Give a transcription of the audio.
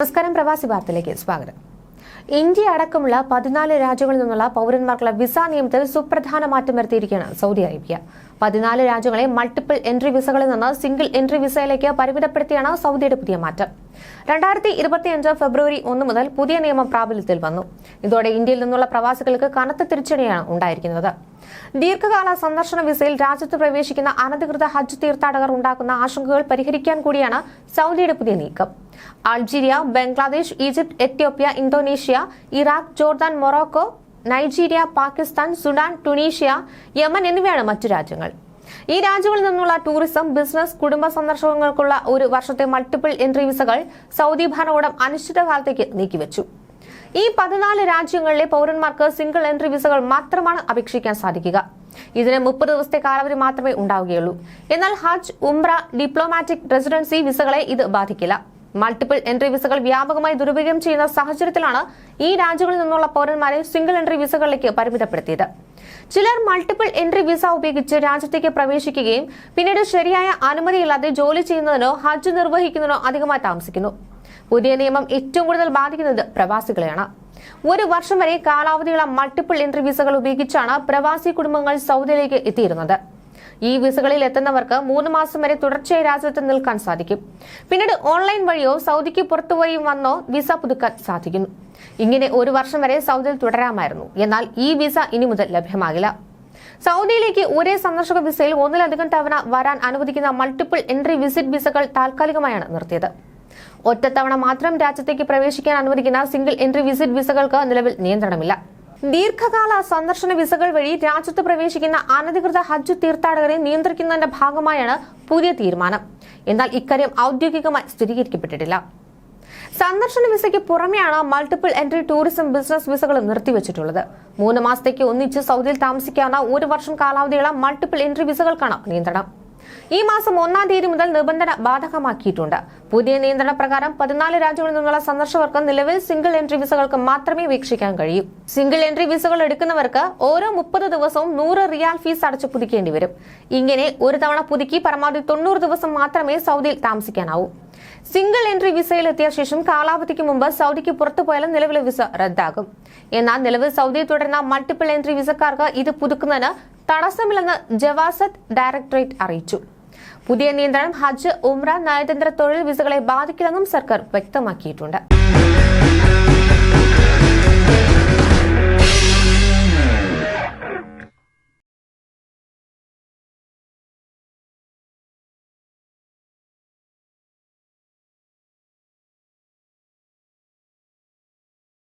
നമസ്കാരം പ്രവാസി വാർത്തയിലേക്ക് സ്വാഗതം. ഇന്ത്യ അടക്കമുള്ള പതിനാല് രാജ്യങ്ങളിൽ നിന്നുള്ള പൗരന്മാർക്കുള്ള വിസ നിയമത്തിൽ സുപ്രധാന മാറ്റം വരുത്തിയിരിക്കുകയാണ് സൗദി അറേബ്യ. പതിനാല് രാജ്യങ്ങളെ മൾട്ടിപ്പിൾ എൻട്രി വിസകളിൽ നിന്ന് സിംഗിൾ എൻട്രി വിസയിലേക്ക് പരിമിതപ്പെടുത്തിയാണ് സൗദിയുടെ പുതിയ മാറ്റം. രണ്ടായിരത്തി ഇരുപത്തിയഞ്ച് ഫെബ്രുവരി ഒന്ന് മുതൽ പുതിയ നിയമം പ്രാബല്യത്തിൽ വന്നു. ഇതോടെ ഇന്ത്യയിൽ നിന്നുള്ള പ്രവാസികൾക്ക് കനത്ത തിരിച്ചടിയാണ് ഉണ്ടായിരിക്കുന്നത്. ദീർഘകാല സന്ദർശന വിസയിൽ രാജ്യത്ത് പ്രവേശിക്കുന്ന അനധികൃത ഹജ്ജ് തീർത്ഥാടകർ ഉണ്ടാക്കുന്ന ആശങ്കകൾ പരിഹരിക്കാൻ കൂടിയാണ് സൗദിയുടെ പുതിയ നീക്കം. Algeria Bangladesh Egypt Ethiopia Indonesia Iraq Jordan Morocco Nigeria Pakistan Sudan Tunisia Yemen എന്നിവയാണ് മറ്റു രാജ്യങ്ങൾ. ഈ രാജ്യങ്ങളിൽ നിന്നുള്ള ടൂറിസം ബിസിനസ് കുടുംബ സന്ദർശനങ്ങൾക്കുള്ള ഒരു വർഷത്തെ മൾട്ടിപ്പിൾ എൻട്രി വിസകൾ സൗദി ഭരണകൂടം അനിശ്ചിതകാലത്തേക്ക് നീക്കിവെച്ചു. ഈ പതിനാല് രാജ്യങ്ങളിലെ പൗരന്മാർക്ക് സിംഗിൾ എൻട്രി വിസകൾ മാത്രമാണ് അപേക്ഷിക്കാൻ സാധിക്കുക. ഇതിന് മുപ്പത് ദിവസത്തെ കാലാവധി മാത്രമേ ഉണ്ടാവുകയുള്ളൂ. എന്നാൽ ഹജ്ജ് ഉംറ ഡിപ്ലോമാറ്റിക് റെസിഡൻസി വിസകളെ ഇത് ബാധിക്കില്ല. മൾട്ടിപ്പിൾ എൻട്രി വിസകൾ വ്യാപകമായി ദുരുപയോഗം ചെയ്യുന്ന സാഹചര്യത്തിലാണ് ഈ രാജ്യങ്ങളിൽ നിന്നുള്ള പൗരന്മാരെ സിംഗിൾ എൻട്രി വിസകളിലേക്ക് പരിമിതപ്പെടുത്തിയത്. ചിലർ മൾട്ടിപ്പിൾ എൻട്രി വിസ ഉപയോഗിച്ച് രാജ്യത്തേക്ക് പ്രവേശിക്കുകയും പിന്നീട് ശരിയായ അനുമതിയില്ലാതെ ജോലി ചെയ്യുന്നതിനോ ഹജ്ജ് നിർവഹിക്കുന്നതിനോ അധികമായി താമസിക്കുന്നു. പുതിയ നിയമം ഏറ്റവും കൂടുതൽ ബാധിക്കുന്നത് പ്രവാസികളെയാണ്. ഒരു വർഷം വരെ കാലാവധിയുള്ള മൾട്ടിപ്പിൾ എൻട്രി വിസകൾ ഉപയോഗിച്ചാണ് പ്രവാസി കുടുംബങ്ങൾ സൗദിയിലേക്ക് എത്തിയിരുന്നത്. ഈ വിസകളിൽ എത്തുന്നവർക്ക് മൂന്ന് മാസം വരെ തുടർച്ചയായി രാജ്യത്ത് നിൽക്കാൻ സാധിക്കും. പിന്നീട് ഓൺലൈൻ വഴിയോ സൗദിക്ക് പുറത്തുപോയി വന്നോ വിസ പുതുക്കാൻ സാധിക്കുന്നു. ഇങ്ങനെ ഒരു വർഷം വരെ സൗദിയിൽ തുടരാമായിരുന്നു. എന്നാൽ ഈ വിസ ഇനി മുതൽ ലഭ്യമാകില്ല. സൗദിയിലേക്ക് ഒരേ സന്ദർശക വിസയിൽ ഒന്നിലധികം തവണ വരാൻ അനുവദിക്കുന്ന മൾട്ടിപ്പിൾ എൻട്രി വിസിറ്റ് വിസകൾ താൽക്കാലികമായാണ് നിർത്തിയത്. ഒറ്റത്തവണ മാത്രം രാജ്യത്തേക്ക് പ്രവേശിക്കാൻ അനുവദിക്കുന്ന സിംഗിൾ എൻട്രി വിസിറ്റ് വിസകൾക്ക് നിലവിൽ നിയന്ത്രണമില്ല. ദീർഘകാല സന്ദർശന വിസകൾ വഴി രാജ്യത്ത് പ്രവേശിക്കുന്ന അനധികൃത ഹജ്ജ് തീർത്ഥാടകരെ നിയന്ത്രിക്കുന്നതിന്റെ ഭാഗമായാണ് പുതിയ തീരുമാനം. എന്നാൽ ഇക്കാര്യം ഔദ്യോഗികമായി സ്ഥിരീകരിക്കപ്പെട്ടിട്ടില്ല. സന്ദർശന വിസയ്ക്ക് പുറമെയാണ് മൾട്ടിപ്പിൾ എൻട്രി ടൂറിസം ബിസിനസ് വിസകൾ നിർത്തിവച്ചിട്ടുള്ളത്. മൂന്ന് മാസത്തേക്ക് ഒന്നിച്ച് സൗദിയിൽ താമസിക്കാവുന്ന ഒരു വർഷം കാലാവധിയുള്ള മൾട്ടിപ്പിൾ എൻട്രി വിസകൾക്കാണ് നിയന്ത്രണം. ഈ മാസം ഒന്നാം തീയതി മുതൽ നിബന്ധന ബാധകമാക്കിയിട്ടുണ്ട്. പുതിയ നിയന്ത്രണ പ്രകാരം പതിനാല് രാജ്യങ്ങളിൽ നിന്നുള്ള സന്ദർശകർക്ക് നിലവിൽ സിംഗിൾ എൻട്രി വിസകൾക്ക് മാത്രമേ വീക്ഷിക്കാൻ കഴിയൂ. സിംഗിൾ എൻട്രി വിസകൾ എടുക്കുന്നവർക്ക് ഓരോ മുപ്പത് ദിവസവും നൂറ് റിയാൽ ഫീസ് അടച്ചു പുതുക്കേണ്ടി വരും. ഇങ്ങനെ ഒരു തവണ പുതുക്കി പരമാവധി തൊണ്ണൂറ് ദിവസം മാത്രമേ സൗദിയിൽ താമസിക്കാനാവൂ. സിംഗിൾ എൻട്രി വിസയിൽ എത്തിയ ശേഷം കാലാവധിക്ക് മുമ്പ് സൗദിക്ക് പുറത്തു പോയാലും നിലവിലെ വിസ റദ്ദാകും. എന്നാൽ നിലവിൽ സൗദിയിൽ തുടരുന്ന മൾട്ടിപ്പിൾ എൻട്രി വിസക്കാർക്ക് ഇത് പുതുക്കുന്നതിന് തടസ്സമില്ലെന്ന് ജവാസത്ത് ഡയറക്ടറേറ്റ് അറിയിച്ചു. പുതിയ നിയന്ത്രണം ഹജ്ജ് ഉംറ നയതന്ത്ര തൊഴിൽ വിസകളെ ബാധിക്കില്ലെന്നും സർക്കാർ വ്യക്തമാക്കിയിട്ടുണ്ട്.